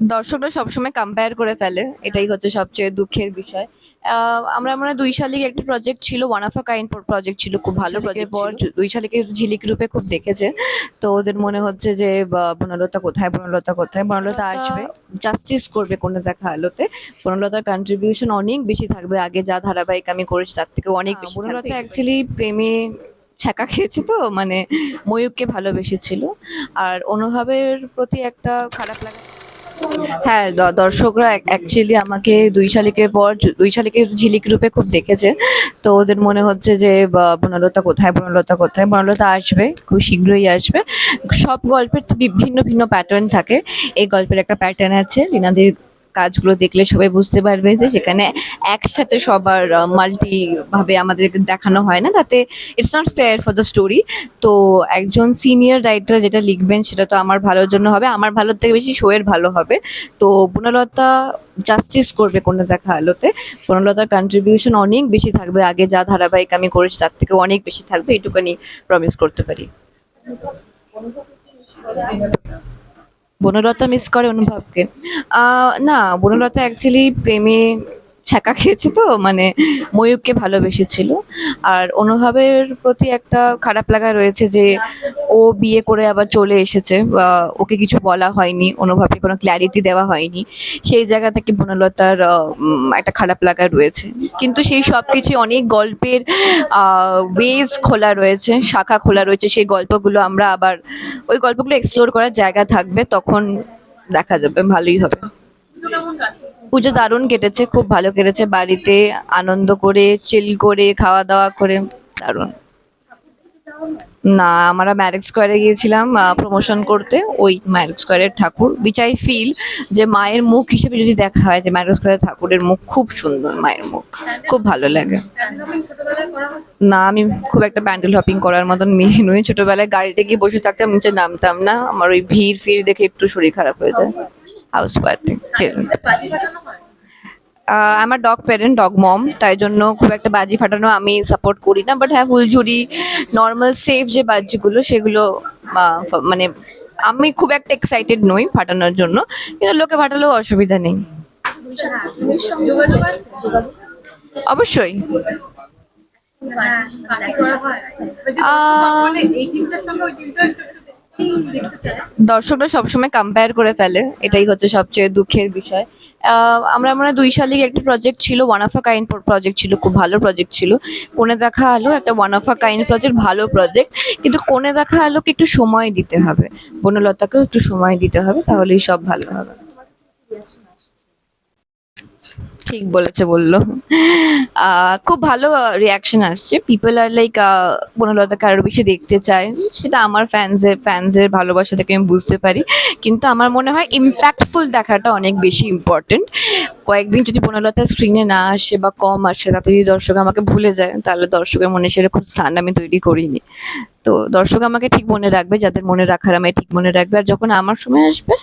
দর্শকরা সবসময় কম্পেয়ার করে ফেলে এটাই হচ্ছে সবচেয়ে দুঃখের বিষয়। আমরা মনে হয় দুই শালিক একটা প্রজেক্ট ছিল one of a kind project ছিল খুব ভালো প্রজেক্ট পর দুই শালিকে ঝিলিক রূপে খুব দেখেছে। তো ওদের মনে হচ্ছে যে বনলতা কোথায় বনলতা কোথায়? বনলতা আসবে জাস্টিস করবে কোনো দেখা আলোতে। বনলতার কন্ট্রিবিউশন অনেক বেশি থাকবে আগে যা ধারাবাহিক আমি করেছি তার থেকে অনেক বেশি বনলতা অ্যাকচুয়ালি প্রেমে ছ্যাঁকা খেয়েছে তো মানে ময়ূককে ভালোবেসেছিল। আর অনুভবের প্রতি একটা খারাপ লাগা হ্যাঁ দর্শকরা অ্যাকচুয়ালি আমাকে দুই শালিকের পর দুই শালিকের ঝিলিক রূপে খুব দেখেছে। তো ওদের মনে হচ্ছে যে বনলতা কোথায় বনলতা কোথায়? বনলতা আসবে, খুব শীঘ্রই আসবে। সব গল্পের তো বিভিন্ন ভিন্ন প্যাটার্ন থাকে। এই গল্পের একটা প্যাটার্ন আছে লীনাদির কাজগুলো দেখলে সবাই বুঝতে পারবে যে সেখানে একসাথে সবার মাল্টি ভাবে আমাদেরকে দেখানো হয় না। তাতে it's not fair for the story তো একজন সিনিয়র রাইটার যেটা লিখবেন সেটা তো আমার ভালোর জন্য হবে। আমার ভালোর থেকে বেশি শোয়ের ভালো হবে। তো বনলতা জাস্টিস করবে কোনো দেখা আলোতে। বনলতার কন্ট্রিবিউশন অনেক বেশি থাকবে। আগে যা ধারাবাহিক আমি করেছি তার থেকে অনেক বেশি থাকবে। এটুকুনি প্রমিস করতে পারি। বনলতা মিস করে অনুভবকে। না বনলতা অ্যাকচুয়ালি প্রেমে ছ্যাঁকা খেয়েছে তো মানে ময়ূককে ভালোবেসেছিল। আর অনুভবের প্রতি একটা খারাপ লাগা রয়েছে যে, ও বিয়ে করে আবার চলে এসেছে বা ওকে কিছু বলা হয়নি, অনুভবকে কোনো ক্ল্যারিটি দেওয়া হয়নি। সেই জায়গা থেকে বনলতার একটা খারাপ লাগা রয়েছে। কিন্তু সেই সব কিছু অনেক গল্পের ওয়েজ খোলা রয়েছে, শাখা খোলা রয়েছে। সেই গল্পগুলো আমরা আবার, ওই গল্পগুলো এক্সপ্লোর করার জায়গা থাকবে, তখন দেখা যাবে, ভালোই হবে। পুজো দারুণ কেটেছে, খুব ভালো কেটেছে। বাড়িতে আনন্দ করে চিল করে খাওয়া দাওয়া করে, দারুণ। না, আমরা ম্যারেজ স্কোয়ারে গিয়েছিলাম প্রমোশন করতে, ওই ম্যারেজ স্কোয়ারের ঠাকুর উইচ আই ফিল যে মায়ের মুখ হিসেবে যদি দেখা হয়, যে ম্যারেজ স্কোয়ারের ঠাকুরের মুখ, খুব সুন্দর মায়ের মুখ, খুব ভালো লাগে। না, আমি খুব একটা প্যান্ডেল হপিং করার মতন মেয়ে নই। ছোটবেলায় গাড়িতে গিয়ে বসে থাকতাম, নিচে নামতাম না, আমার ওই ভিড় ফির দেখে একটু শরীর খারাপ হয়ে যায়। হাউস পার্টি আমার ডগ প্যারেন্ট ডগ মম তাই জন্য খুব একটা বাজি ফাটানো আমি সাপোর্ট করি না বাট হ্যাঁ ফুলঝুরি নর্মাল সেফ যে বাজিগুলো সেগুলো মানে আমি খুব একটা এক্সাইটেড নই ফাটানোর জন্য কিন্তু লোকে ফাটালেও অসুবিধা নেই। অবশ্যই। দর্শকরা সবসময় কম্পেয়ার করে ফেলে, এটাই হচ্ছে সবচেয়ে দুঃখের বিষয়। আমরা মনে দুই শালিক একটা প্রজেক্ট ছিল one of a kind project ছিল, খুব ভালো প্রজেক্ট ছিল। কোণে দেখা আলো একটা one of a kind project ভালো প্রজেক্ট কিন্তু কোণে দেখা আলোকে একটু সময় দিতে হবে। বনলতাকেও একটু সময় দিতে হবে, তাহলেই সব ভালো হবে। ঠিক বলেছে বলল। খুব ভালো রিয়াকশন আসছে। পিপল আর লাইক বনলতাকে আরও বেশি দেখতে চায়। সেটা আমার ফ্যান্সের ফ্যান্সের ভালোবাসা থেকে আমি বুঝতে পারি। কিন্তু আমার মনে হয় ইম্প্যাক্টফুল দেখাটা অনেক বেশি ইম্পর্টেন্ট কয়েকদিন যদি বনলতা স্ক্রিনে না আসে বা কম আসে, তাতে যদি দর্শক আমাকে ভুলে যায়, তাহলে দর্শকের মনে সেরকম স্থান আমি তৈরি করিনি। তো দর্শক আমাকে ঠিক মনে রাখবে, যাদের মনে রাখার আমায় ঠিক মনে রাখবে। আর যখন আমার সময় আসবে,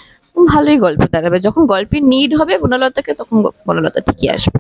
ভালোই গল্প দাঁড়াবে। যখন গল্পের নিড হবে বনলতাকে, তখন বনলতা ঠিকই আসবে।